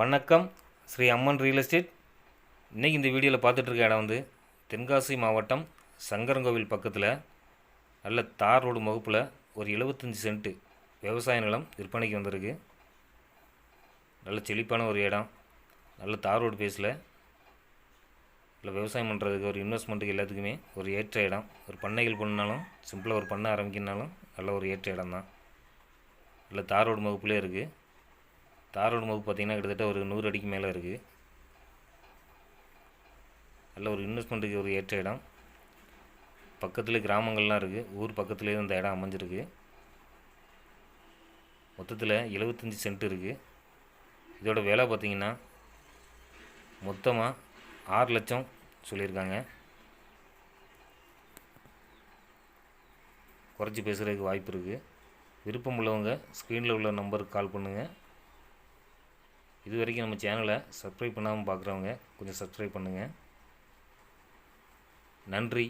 வணக்கம். ஸ்ரீ அம்மன் real estate இன்றைக்கி இந்த வீடியோவில் பார்த்துட்ருக்க இடம் வந்து தென்காசி மாவட்டம் சங்கரங்கோவில் பக்கத்தில் நல்ல தார் ரோடு முகப்பில் ஒரு 75 சென்ட்டு விவசாய நிலம் விற்பனைக்கு வந்திருக்கு. நல்ல செழிப்பான ஒரு இடம் நல்ல தார் ரோடு பேஸில். இல்லை விவசாயம் பண்ணுறதுக்கு ஒரு இன்வெஸ்ட்மெண்ட்டுக்கு எல்லாத்துக்குமே ஒரு ஏற்ற இடம். ஒரு பண்ணைகள் பண்ணாலும் சிம்பிளாக ஒரு பண்ணை ஆரம்பிக்கணுனாலும் நல்ல ஒரு ஏற்ற இடம் தான். நல்ல தார் ரோடு முகப்புலேயே இருக்குது தார் ரோடு முகப்பு பார்த்திங்கன்னா கிட்டத்தட்ட ஒரு நூறு அடிக்கு மேலே இருக்குது நல்ல ஒரு இன்வெஸ்ட்மெண்ட்டுக்கு ஒரு ஏற்ற இடம். பக்கத்தில் கிராமங்கள்லாம் இருக்குது ஊர் பக்கத்துலேயே இந்த இடம் அமைஞ்சிருக்கு. மொத்தத்தில் 75 சென்ட் இருக்குது இதோட விலை பார்த்திங்கன்னா மொத்தமாக ஆறு லட்சம் சொல்லியிருக்காங்க. குறைச்சி பேசுகிறதுக்கு வாய்ப்பு இருக்குது விருப்பம் உள்ளவங்க ஸ்க்ரீனில் உள்ள நம்பருக்கு கால் பண்ணுங்கள் இது வரைக்கும் நம்ம சேனலை சப்ஸ்கிரைப் பண்ணாமல் பார்க்குறவங்க கொஞ்சம் சப்ஸ்கிரைப் பண்ணுங்கள் நன்றி.